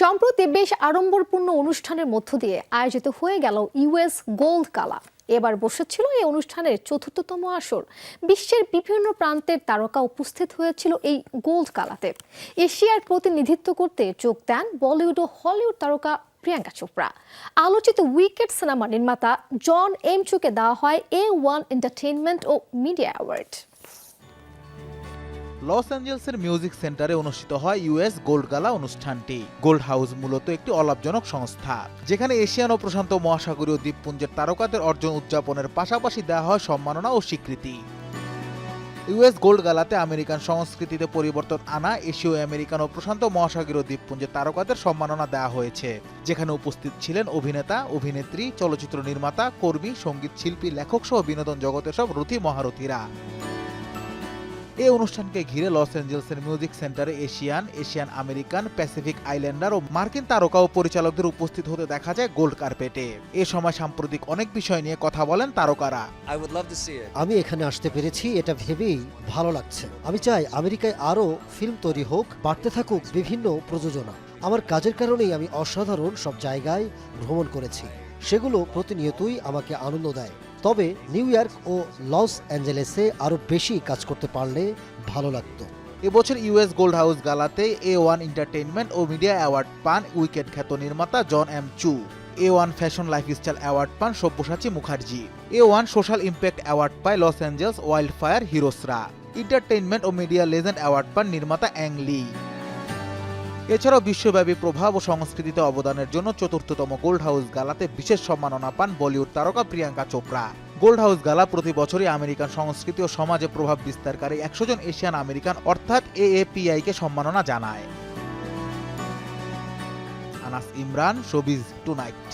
সম্প্রতি বেশ আড়ম্বরপূর্ণ অনুষ্ঠানের মধ্য দিয়ে আয়োজিত হয়ে গেল ইউএস গোল্ড কালা। এবার বসেছিল এই অনুষ্ঠানের চতুর্থতম আসর। বিশ্বের বিভিন্ন প্রান্তের তারকা উপস্থিত হয়েছিল এই গোল্ড কালাতে। এশিয়ার প্রতিনিধিত্ব করতে যোগ দেন বলিউড ও হলিউড তারকা প্রিয়াঙ্কা চোপড়া। আলোচিত উইকেট সিনেমা নির্মাতা জন এম চুকে দেওয়া হয় এ ওয়ান এন্টারটেইনমেন্ট ও মিডিয়া অ্যাওয়ার্ড। লস অ্যাঞ্জেলসের মিউজিক সেন্টারে অনুষ্ঠিত হয় ইউএস গোল্ড গালা অনুষ্ঠানটি। গোল্ড হাউস মূলত একটি অলাভজনক সংস্থা, যেখানে এশিয়ান ও প্রশান্ত মহাসাগরীয় দ্বীপপুঞ্জের তারকাদের অর্জন উদযাপনের পাশাপাশি দেওয়া হয় সম্মাননা ও স্বীকৃতি। ইউএস গোল্ড গালাতে আমেরিকান সংস্কৃতিতে পরিবর্তন আনা, এশীয় আমেরিকান ও প্রশান্ত মহাসাগরীয় দ্বীপপুঞ্জের তারকাদের সম্মাননা দেওয়া হয়েছে। যেখানে উপস্থিত ছিলেন অভিনেতা, অভিনেত্রী, চলচ্চিত্র নির্মাতা, কর্মী, সংগীত শিল্পী, লেখক সহ বিনোদন জগতের সব রথী মহারথীরা। এই অনুষ্ঠানকে ঘিরে Los অ্যাঞ্জেলসের music center Asian Asian American Pacific Islander ও মার্কিন তারকা ও পরিচালকদের উপস্থিত হতে দেখা যায় গোল্ড কার্পেটে। এ সময় সাম্প্রতিক অনেক বিষয় নিয়ে কথা বলেন তারকারা. আমি এখানে আসতে পেরেছি এটা ভেবেই ভালো লাগছে। আমি চাই আমেরিকায় আরও ফিল্ম তৈরি হোক বাড়তে থাকুক বিভিন্ন প্রযোজনা। আমার কাজের কারণেই আমি অসাধারণ সব জায়গায় ভ্রমণ করেছি। সেগুলো প্রতিনিয়তই আমাকে আনন্দ দেয়। তবে নিউ ইয়র্ক ও লস অ্যাঞ্জেলেসে আরও বেশি কাজ করতে পারলে ভালো লাগতো। এবছর ইউএস গোল্ড হাউস গালাতে এ ওয়ান এন্টারটেইনমেন্ট ও মিডিয়া অ্যাওয়ার্ড পান উইকেট খ্যাত নির্মাতা John M Chu. A one fashion lifestyle award পান Sabyasachi Mukherjee. A one social impact award পায় লস অ্যাঞ্জেলস ওয়াইল্ড ফায়ার হিরোসরা। এন্টারটেইনমেন্ট ও মিডিয়া লেজেন্ড অ্যাওয়ার্ড পান নির্মাতা অ্যাং লি। এছাড়াও বিশ্বব্যাপী প্রভাব ও সংস্কৃতিতে অবদানের জন্য চতুর্থতম গোল্ড হাউস গালাতে বিশেষ সম্মাননা পান বলিউড তারকা প্রিয়াঙ্কা চোপড়া। গোল্ড হাউস গালা প্রতি বছরই আমেরিকান সংস্কৃতি ও সমাজে প্রভাব বিস্তারকারী একশো জন এশিয়ান আমেরিকান, অর্থাৎ এএপিআই কে সম্মাননা জানায়। Anas Imran, showbiz tonight.